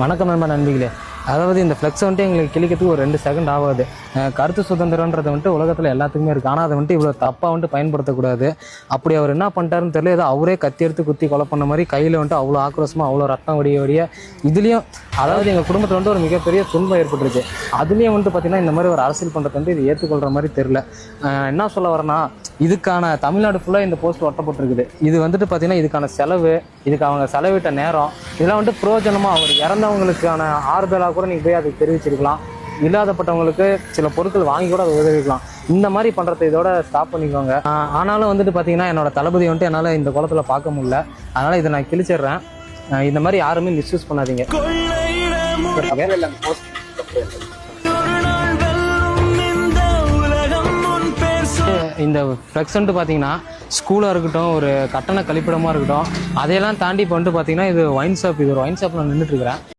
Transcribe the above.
வணக்கம் நண்பா நண்பிகளே. அதாவது இந்த ஃப்ளெக்ஸ் வந்துட்டு எங்களுக்கு கிளிக்கிறதுக்கு ஒரு ரெண்டு செகண்ட் ஆகாது. கருத்து சுதந்திரன்றது வந்துட்டு உலகத்தில் எல்லாத்துக்குமே இருக்குது ஆனால் அதை வந்துட்டு இவ்வளோ தப்பாக வந்துட்டு பயன்படுத்தக்கூடாது. அப்படி அவர் என்ன பண்ணிட்டாருன்னு தெரியல. ஏதோ அவரே கத்தி எடுத்து குத்தி கொலை பண்ண மாதிரி கையில் வந்துட்டு அவ்வளோ ஆக்ரோஷமாக அவ்வளோ ரத்தம் வடிய வடிய இதுலேயும் அதாவது எங்கள் குடும்பத்தில் வந்துட்டு ஒரு மிகப்பெரிய துன்பம் ஏற்பட்டிருக்கு. அதுலேயும் வந்துட்டு பார்த்தீங்கன்னா இந்த மாதிரி ஒரு அரசியல் பண்ணுறது வந்து இது ஏற்றுக்கொள்கிற மாதிரி தெரில என்ன சொல்ல வரேன்னா இதுக்கான தமிழ்நாடு ஃபுல்லாக இந்த போஸ்ட் ஒட்டப்பட்டிருக்குது. இது வந்துட்டு பார்த்தீங்கன்னா இதுக்கான செலவு இதுக்கு அவங்க செலவிட்ட நேரம் இதெல்லாம் வந்துட்டு பிரயோஜனமாக அவர் இறந்தவங்களுக்கான ஆறுதலாக கூட நீங்கள் போய் அதுக்கு தெரிவிச்சிருக்கலாம். இல்லாதப்பட்டவங்களுக்கு சில பொருட்கள் வாங்கி கூட அதை உதவிக்கலாம். இந்த மாதிரி பண்ணுறத இதோட ஸ்டாப் பண்ணிக்கோங்க. ஆனாலும் வந்துட்டு பார்த்தீங்கன்னா என்னோட தளபதி வந்துட்டு என்னால் இந்த குளத்தில் பார்க்க முடியல. அதனால் இதை நான் கிழிச்சிடுறேன். இந்த மாதிரி யாருமே மிஸ்யூஸ் பண்ணாதீங்க. இந்த ஃப்ளெக்ஸ் வந்துட்டு பார்த்தீங்கன்னா ஸ்கூலாக இருக்கட்டும் ஒரு கட்டண கழிப்பிடமாக இருக்கட்டும் அதையெல்லாம் தாண்டி இப்போ வந்துட்டு பார்த்தீங்கன்னா இது ஒயின் ஷாப் இது ஒரு ஒயின் ஷாப்பில் நின்றுட்டு